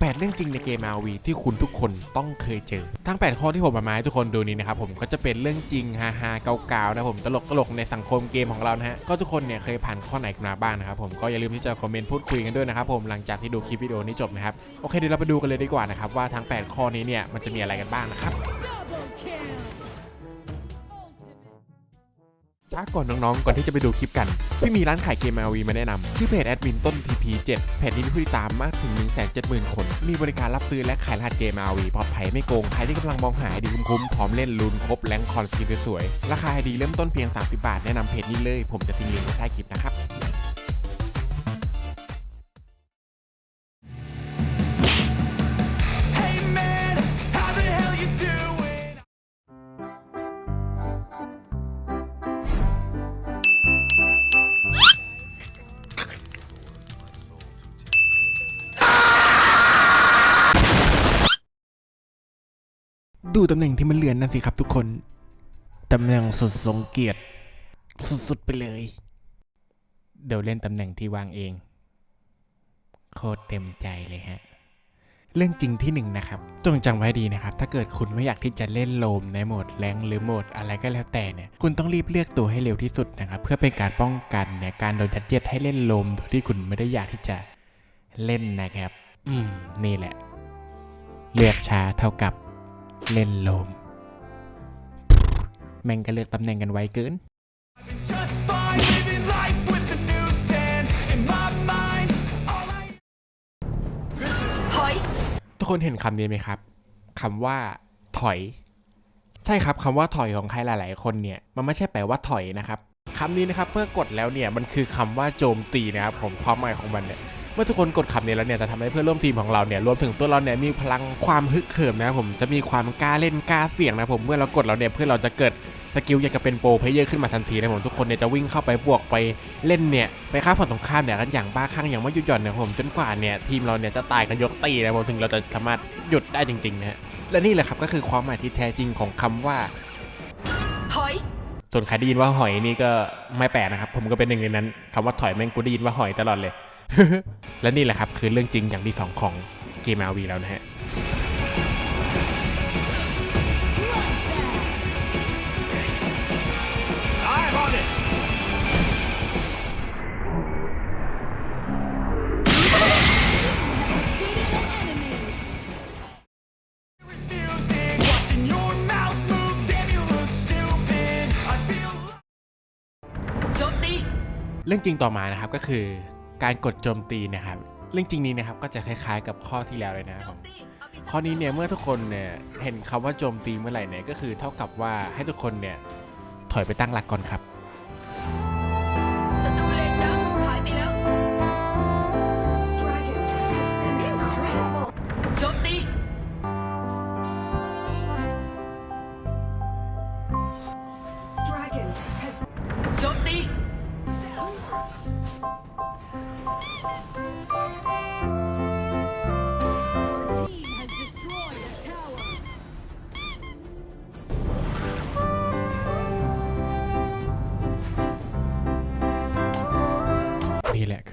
แปดเรื่องจริงในเกม RV ที่คุณทุกคนต้องเคยเจอ ทั้ง 8 ข้อที่ผมมามาให้ทุกคนดูนี้นะครับผมก็จะเป็นเรื่องจริงฮาฮาๆเก่าๆนะผมตลกตลกในสังคมเกมของเรานะฮะก็ทุกคนเนี่ยเคยผ่านข้อไหนกันมาบ้างนะครับผมก็อย่าลืมที่จะคอมเมนต์พูดคุยกันด้วยนะครับผมหลังจากที่ดูคลิปวิดีโอนี้จบนะครับโอเคเดี๋ยวเราไปดูกันเลยดีกว่านะครับว่าทั้ง 8 ข้อนี้เนี่ยมันจะมีอะไรกันบ้างนะครับ ช้าก่อนน้องๆ ก่อนที่จะไปดูคลิปกัน พี่มีร้านขายเกม RV มาแนะนำ ชื่อเพจแอดมินต้น TP7 เพจนี้มีผู้ติดตามมากถึง 170,000 คน มีบริการรับซื้อและขายรหัสเกม RV ปลอดภัยไม่โกง ใครที่กำลังมองหาไอดีคุ้มๆพร้อมเล่นลูนครบแรงคอนสกิลสวยๆ ราคาไอดีเริ่มต้นเพียง 30 บาท แนะนำเพจนี้เลย ผมจะทิ้งลิงก์ไว้ใต้คลิปนะครับ ดูตำแหน่งที่มันเลือนนั่นสิครับทุกคน ตำแหน่งสุดทรงเกียรติสุดๆไปเลย เดี๋ยวเล่นตำแหน่งที่วางเอง โคตรเต็มใจเลยฮะ เรื่องจริงที่หนึ่งนะครับ จงจำไว้ดีนะครับ ถ้าเกิดคุณไม่อยากที่จะเล่นโลมในโหมดแรงหรือโหมดอะไรก็แล้วแต่เนี่ย คุณต้องรีบเลือกตัวให้เร็วที่สุดนะครับ เพื่อเป็นการป้องกันเนี่ยการโดนยัดเยียดให้เล่นโลมโดยที่คุณไม่ได้อยากที่จะเล่นนะครับ อืม นี่แหละ เลือกช้าเท่ากับ เล่นโลม แม่งก็เลือกตำแหน่งกันไวเกิน Just fine living life with the new sand in my mind. All I ทุกคนเห็นคำนี้ไหมครับคำว่าถอย ใช่ครับคำว่าถอยของใครหลาย ๆ คนเนี่ยมันไม่ใช่แปลว่าถอยนะครับคำนี้นะครับเพื่อกดแล้วเนี่ยมันคือคำว่าโจมตีนะครับผมความหมายของมันเนี่ย เมื่อทุกคนกดคำนี้แล้วเนี่ยจะทำให้เพื่อนร่วมทีมของเราเนี่ยรวมถึงตัวเราเนี่ยมีพลังความฮึกเหิมนะครับผมจะมีความกล้าเล่นกล้าเสี่ยงนะครับผมเมื่อเรากดแล้วเนี่ยเพื่อนเราจะเกิดสกิลอยากจะเป็นโปรเพลเยอร์ขึ้นมาทันทีนะครับผมทุกคนเนี่ยจะวิ่งเข้าไปบวกไปเล่นเนี่ยไปฆ่าฝั่งตรงข้ามเนี่ยกันอย่างบ้าคลั่งอย่างไม่หยุดหย่อนนะครับผมจนกว่าเนี่ยทีมเราเนี่ยจะตายกันยกตีนะครับผมถึงเราจะสามารถหยุดได้จริงๆนะฮะและนี่แหละครับก็คือความหมายที่แท้จริงของคำว่าถอยส่วนใครได้ยินว่าหอยนี่ก็ไม่แปลกนะครับผมก็เป็นหนึ่งในนั้นคำว่าถอยแม่งกูได้ยินว่าหอยตลอดเลย และนี่แหละครับคือเรื่องจริงอย่างที่สองของเกม RV แล้วนะฮะ I'm on it. Defeated an enemy. There's music. Watching your mouth move. Damn, you look stupid. I feel. โจมตีเรื่องจริงต่อมานะครับก็คือ การกดโจมตีนะครับเรื่องจริงนี้นะครับก็จะคล้ายๆ กับข้อที่แล้วเลยนะครับผมเอาปีศาจข้อนี้เนี่ยเมื่อทุกคนเนี่ยเห็นคำว่าโจมตีเมื่อไหร่เนี่ยก็คือเท่ากับว่าให้ทุกคนเนี่ยถอยไปตั้งหลักก่อนครับ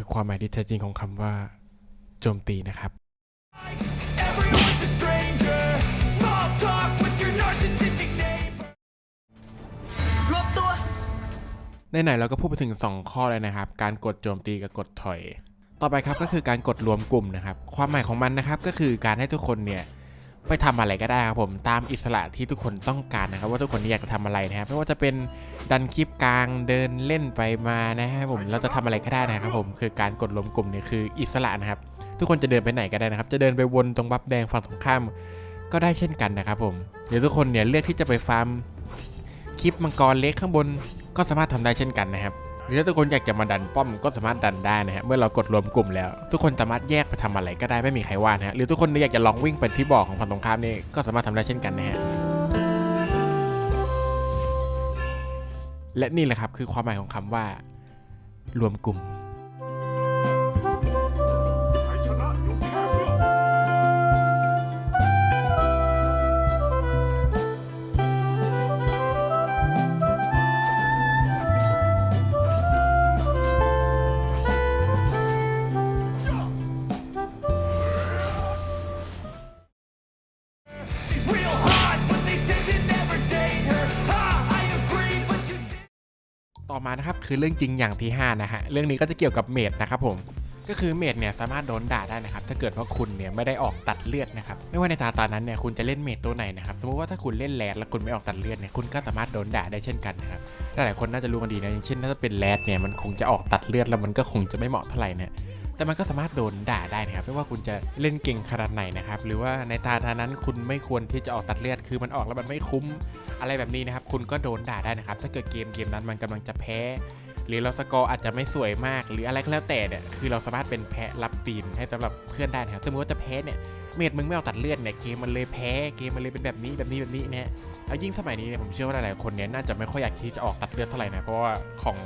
คือความหมายที่แท้จริงของคำว่าโจมตีนะครับ Everyone's a stranger. Small talk with your narcissistic neighbor. รวบตัวไหนๆเราก็พูดไปถึง 2 ข้อเลยนะครับ การกดโจมตีกับกดถอย ต่อไปครับก็คือการกดรวมกลุ่มนะครับ ความหมายของมันนะครับก็คือการให้ทุกคนเนี่ย ไปทำอะไรก็ได้ครับผมตามอิสระที่ทุกคนต้องการนะครับ ว่าทุกคนอยากจะทำอะไรนะครับไม่ว่าจะเป็นดันคลิปกลางเดินเล่นไปมานะครับผมเราจะทำอะไรก็ได้นะครับผมคือการกดรวมกลุ่มเนี่ยคืออิสระนะครับ ทุกคนจะเดินไปไหนก็ได้นะครับ จะเดินไปวนตรงบัฟแดงฝั่งตรงข้ามก็ได้เช่นกันนะครับผมหรือทุกคนเนี่ยเลือกที่จะไปฟาร์มคลิปมังกรเล็กข้างบนก็สามารถทำได้เช่นกันนะครับ หรือถ้าทุกคนอยากจะมาดันป้อมก็สามารถดันได้นะฮะเมื่อเรากดรวมกลุ่มแล้ว ทุกคนสามารถแยกไปทำอะไรก็ได้ไม่มีใครว่านะฮะหรือทุกคนอยากจะลองวิ่งไปที่บ่อของฝั่งตรงข้ามนี่ก็สามารถทำได้เช่นกันนะฮะและนี่แหละครับคือความหมายของคำว่า รวมกลุ่ม่อมานะครับคือเรื่องจริงอย่างที่ห้านะฮะเรื่องนี้ก็จะเกี่ยวกับเมดนะครับผมก็คือเมดเนี่ยสามารถโดนด่าได้นะครับถ้าเกิดว่าคุณเนี่ยไม่ได้ออกตัดเลือดนะครับไม่ว่าในตาตานั้นเนี่ยคุณจะเล่นเมดตัวไหนนะครับสมมติว่าถ้าคุณเล่นแรดแล้วคุณไม่ออกตัดเลือดเนี่ยคุณก็สามารถโดนด่าได้เช่นกันนะครับหลายคนน่าจะรู้กันดีนะอย่างเช่นถ้าเป็นแรดเนี่ยมันคงจะออกตัดเลือดแล้วมันก็คงจะไม่เหมาะเท่าไหร่เนี่ย แต่มันก็สามารถโดนด่าได้นะครับไม่ว่าคุณจะเล่นเก่งขนาดไหนนะครับหรือว่าในตาตานั้นคุณไม่ควรที่จะออกตัดเลือดคือมันออกแล้วมันไม่คุ้มอะไรแบบนี้นะครับ คุณก็โดนด่าได้นะครับ ถ้าเกิดเกมเกมนั้นมันกำลังจะแพ้ หรือเราสกอร์อาจจะไม่สวยมาก หรืออะไรก็แล้วแต่เนี่ยคือเราสามารถเป็นแพ้รับตีนให้สำหรับเพื่อนได้นะครับสมมติว่าจะแพ้เนี่ยเมดมึงไม่เอาตัดเลือดเนี่ยเกมมันเลยแพ้เกมมันเลยเป็นแบบนี้แบบนี้แบบนี้เนี่ยแล้วยิ่งสมัยนี้เนี่ยผมเชื่อว่าหลายๆคนเนี่ยน่าจะไม่ค่อยอยากที่จะออกตัดเลือดเท่าไหร่นะเพราะว่าของ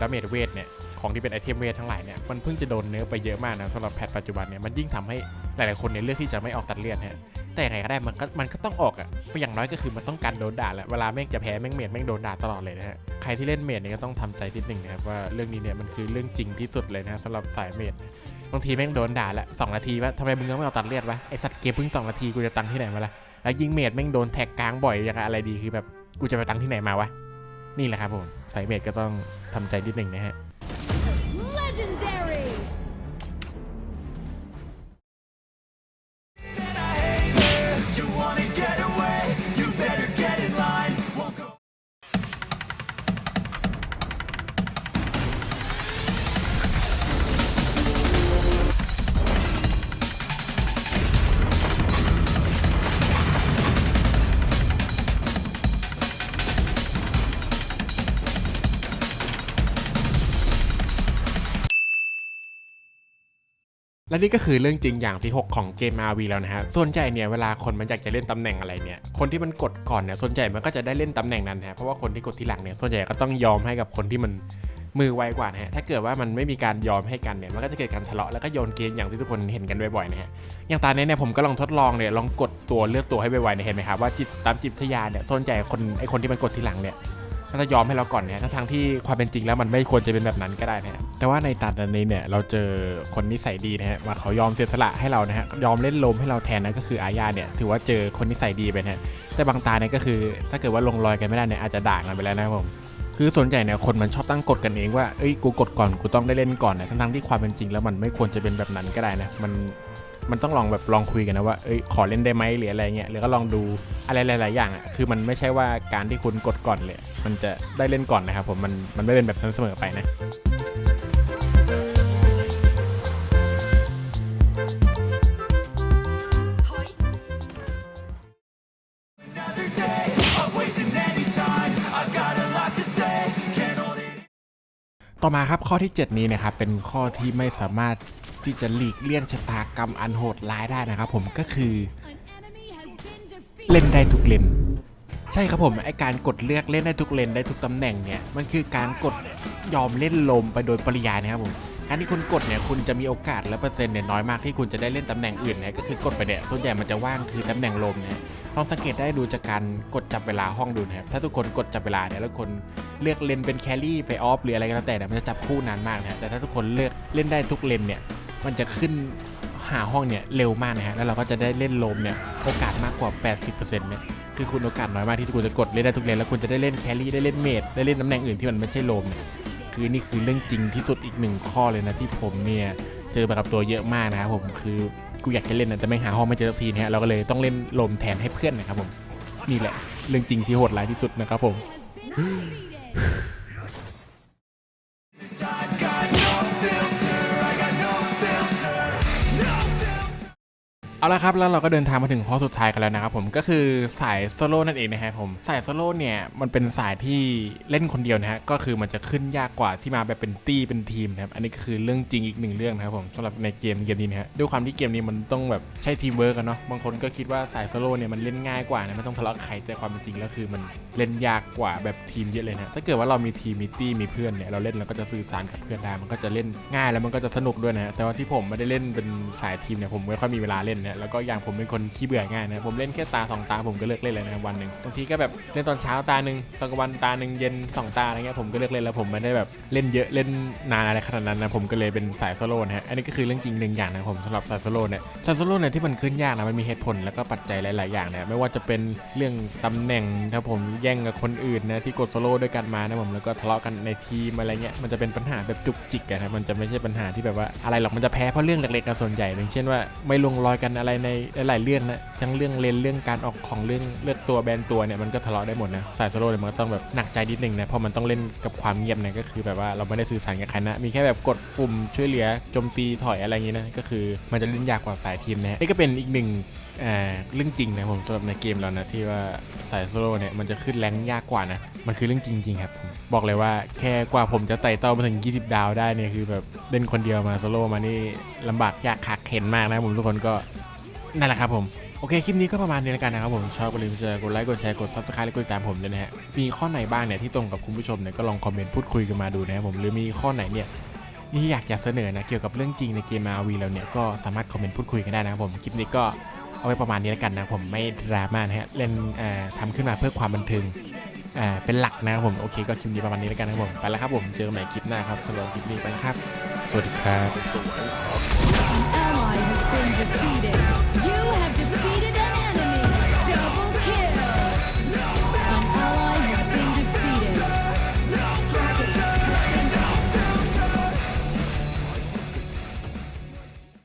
ดาเมจเวทเนี่ยของที่เป็นไอเทมเวททั้งหลายเนี่ยมันเพิ่งจะโดนเนื้อไปเยอะมากนะสำหรับแพทปัจจุบันเนี่ยมันยิ่งทำให้หลายๆคนเนี่ยเลือกที่จะไม่ออกตัดเลือดฮะแต่ยังไงก็ได้มันก็มันก็ต้องออกอะ่ะอย่างน้อยก็คือมันต้องการโดนด่าแหละเวลาแม่งจะแพ้แม่งเมดแม่งโดนด่าตลอดเลยนะฮะใครที่เล่นเมดเนี่ยก็ต้องทำใจนิดหนึ่งนะครับว่าเรื่องนี้เนี่ยมันคือเรื่องจริงที่สุดเลยนะสำหรับสายเมดบางทีแม่งโดนด่าละสองนาทีว่าทำไมมึงยังไม่เอาตัดเลือดวะไอสัตว์เกมเพิ่งสองนาทีกูจะตังที่ไหนมาละแล้วยิงเมดแม่งโดนแท็กกลางบ่อยอย่างอะไรดีคือแบบกูจะไปตังที่ไหนมาวะนี่แหละครับผมสายเมดก็ต้อง ทำใจนิดหนึ่งนะฮะ และนี่ก็คือเรื่องจริงอย่างที่ 6 ของเกม RV แล้วนะฮะ ส่วนใหญ่เนี่ยเวลาคนมันอยากจะเล่นตำแหน่งอะไรเนี่ย คนที่มันกดก่อนเนี่ยส่วนใหญ่มันก็จะได้เล่นตำแหน่งนั้นฮะ เพราะว่าคนที่กดทีหลังเนี่ยส่วนใหญ่ก็ต้องยอมให้กับคนที่มันมือไวกว่านะฮะ ถ้าเกิดว่ามันไม่มีการยอมให้กันเนี่ย มันก็จะเกิดการทะเลาะแล้วก็โยนเกมอย่างที่ทุกคนเห็นกันบ่อยๆนะฮะ อย่างตอนนี้เนี่ยผมก็ลองทดลองเนี่ยลองกดตัวเลือกตัวให้ไวๆเนี่ยเห็นไหมครับว่าจิตตามจิตวิทยาเนี่ยส่วนใหญ่คนไอคนที่มันกดทีหลังเนี่ย มันจะยอมให้เราก่อนเนี่ยทั้งที่ความเป็นจริงแล้วมันไม่ควรจะเป็นแบบนั้นก็ได้นะฮะแต่ว่าในตัดอันนี้เนี่ยเราเจอคนนิสัยดีนะฮะว่าเขายอมเสียสละให้เรานะฮะยอมเล่นลมให้เราแทนนั่นก็คืออาญาเนี่ยถือว่าเจอคนนิสัยดีไปนะฮะแต่บางตาเนี่ยก็คือ ถ้าเกิดว่าลงรอยกันไม่ได้เนี่ยอาจจะด่ากันไปแล้วนะครับผมคือส่วนใหญ่เนี่ยคนมันชอบตั้งกฎกันเองว่า เอ้ย กูกดก่อน กูต้องได้เล่นก่อนนะทั้งๆที่ความเป็นจริงแล้วมันไม่ควรจะเป็นแบบนั้นก็ได้นะ มัน มันต้องลองแบบลองคุยกันนะว่าเอ้ยขอเล่นได้ไหมหรืออะไรเงี้ยหรือก็ลองดูอะไรหลาย ๆ อย่างอะคือมันไม่ใช่ว่าการที่คุณกดก่อนเลย มันจะได้เล่นก่อนนะครับผมมันมันไม่เป็นแบบนั้นเสมอไปนะต่อมาครับข้อที่ 7 นี้นะครับเป็นข้อที่ไม่สามารถ ที่จะหลีกเลี่ยงชะตากรรมอันโหดร้ายได้นะครับผมก็คือ เล่นได้ทุกเลนใช่ครับผมไอการกดเลือกเล่นได้ทุกเลนได้ทุกตำแหน่งเนี่ยมันคือการกดยอมเล่นลมไปโดยปริยายนะครับผมการที่คุณกดเนี่ยคุณจะมีโอกาสและเปอร์เซ็นต์เนี่ยน้อยมากที่คุณจะได้เล่นตำแหน่งอื่นนะก็คือกดไปเนี่ยส่วนใหญ่มันจะว่างคือตำแหน่งลมนะลองสังเกตได้ดูจากการกดจับเวลาห้องดูนะครับถ้าทุกคนกดจับเวลาเนี่ยแล้วคนเลือกเลนเป็นแครี่ไปออฟหรืออะไรก็แล้วแต่เนี่ยมันจะจับคู่นานมากนะแต่ถ้าทุกคนเลือกเล่นได้ทุกเลนเนี่ย มันจะขึ้นหาห้องเนี่ยเร็วมากนะฮะ แล้วเราก็จะได้เล่นโลมเนี่ยโอกาสมากกว่า 80%เนี่ยคือคุณโอกาสน้อยมากที่คุณจะกดเล่นได้ทุกเลนแล้วคุณจะได้เล่นแครี่ได้เล่นเมดได้เล่นตำแหน่งอื่นที่มันไม่ใช่โลมเนี่ยคือนี่คือเรื่องจริงที่สุดอีกหนึ่งข้อเลยนะที่ผมเนี่ยเจอมากับตัวเยอะมากนะครับผมคือกูอยากจะเล่นนะแต่ไม่หาห้องไม่เจอสักทีนะฮะเราก็เลยต้องเล่นโลมแทนให้เพื่อนนะครับผมนี่แหละเรื่องจริงที่โหดร้ายที่สุดนะครับผม เอาละครับแล้วเราก็เดินทางมาถึงข้อสุดท้ายกันแล้วนะครับผมก็คือสายโซโล่นั่นเองนะฮะผมสายโซโล่เนี่ยมันเป็นสายที่เล่นคนเดียวนะฮะก็คือมันจะขึ้นยากกว่าที่มาแบบเป็นตี้เป็นทีมนะครับอันนี้ก็คือเรื่องจริงอีกหนึ่งเรื่องนะครับผมสำหรับในเกมเกมนี้นะฮะด้วยความที่เกมนี้มันต้องแบบใช้ทีมเวิร์กกันเนาะบางคนก็คิดว่าสายโซโล่เนี่ยมันเล่นง่ายกว่านะไม่ต้องทะเลาะกับใครแต่ความเป็นจริงแล้วคือมันเล่นยากกว่าแบบทีมเยอะเลยนะถ้าเกิดว่าเรามีทีมมีตี้มีเพื่อนเนี่ยเราเล่นเราก็จะสื่อสารกับเพื่อนได้มันก็จะเล่นง่ายแล้วมันก็จะสนุกด้วยนะแต่ว่าที่ผมไม่ได้เล่นเป็นสายทีมเนี่ยผมไม่ค่อยมีเวลาเล่นนะนะแล้วก็อย่างผมเป็นคนขี้เบื่อง่ายนะผมเล่นแค่ตาสองตาผมก็เลิกเล่นเลยนะวันหนึ่งบางทีก็แบบเล่นตอนเช้าตาหนึ่งตอนกลางวันตาหนึ่งเย็นสองตาอะไรเงี้ยผมก็เลิกเล่นแล้วผมไม่ได้แบบเล่นเยอะเล่นนานอะไรขนาดนั้นนะผมก็เลยเป็นสายโซโล่นะฮะอันนี้ก็คือเรื่องจริงหนึ่งอย่างนะผมสำหรับสายโซโล่เนี่ยสายโซโล่เนี่ยที่มันขึ้นยากนะมันมีเหตุผลแล้วก็ปัจจัยหลาย ๆ อย่างนะไม่ว่าจะเป็นเรื่องตำแหน่งถ้าผมแย่งกับคนอื่นนะที่กดโซโล่ด้วยกันมานะผมแล้วก็ทะเลาะกันในทีมอะไรเงี้ยมันจะเป็นปัญหาแบบจุกจิกอะนะมันจะไม่ใช่ปัญหาที่แบบว่าอะไรหรอกมันจะแพ้เพราะเรื่องเล็กๆกันส่วนใหญ่อย่างเช่นว่าไม่ลงรอยกันอะไรในหลายๆเรื่องนะทั้งเรื่องเลนเรื่องการออกของเรื่องเลือกตัวแบนตัวเนี่ยมันก็ทะเลาะได้หมดนะสายโซโล่เนี่ยมันก็ต้องแบบหนักใจนิดนึงนะเพราะมันต้องเล่นกับความเงียบนะก็คือแบบว่าเราไม่ได้สื่อสารกับใครนะมีแค่แบบกดปุ่มช่วยเหลือโจมตีถอยอะไรอย่างงี้นะก็คือมันจะเล่นยากกว่าสายทีมนะนี่ก็เป็นอีกหนึ่งเรื่องจริงนะผมสำหรับในเกมแล้วนะที่ว่าสายโซโล่เนี่ยมันจะขึ้นแรงยากกว่านะมันคือเรื่องจริงๆครับผมบอกเลยว่าแค่กว่าผมจะไต่เต้ามาถึง 20 ดาวได้เนี่ยคือแบบเล่นคนเดียวมาโซโล่มานี่ลำบากยากขักเข็นมากนะผมทุกคนก็นั่นแหละครับผมโอเค คลิปนี้ก็ประมาณนี้แล้วกันนะครับผม ชอบก็อย่าลืมกดไลค์ กดแชร์ กดซับสไครต์และกดติดตามผมด้วยนะฮะ มีข้อไหนบ้างเนี่ยที่ตรงกับคุณผู้ชมเนี่ยก็ลองคอมเมนต์พูดคุยกันมาดูนะครับผม หรือมีข้อไหนเนี่ยนี่อยากจะเสนอนะเกี่ยวกับเรื่องจริงในเกม RV แล้วเนี่ยก็สามารถคอมเมนต์พูดคุยกันได้นะครับผม คลิปนี้ก็ เอาไว้ประมาณนี้แล้วกันนะผมไม่ดราม่านะฮะเล่นทำขึ้นมาเพื่อความบันเทิงเป็นหลักนะครับผมโอเคก็คลิปนี้ประมาณนี้แล้วกันนะครับผมไปแล้วครับผมเจอกันใหม่คลิปหน้าครับสำหรับคลิปนี้ไปครับ สวัสดีครับ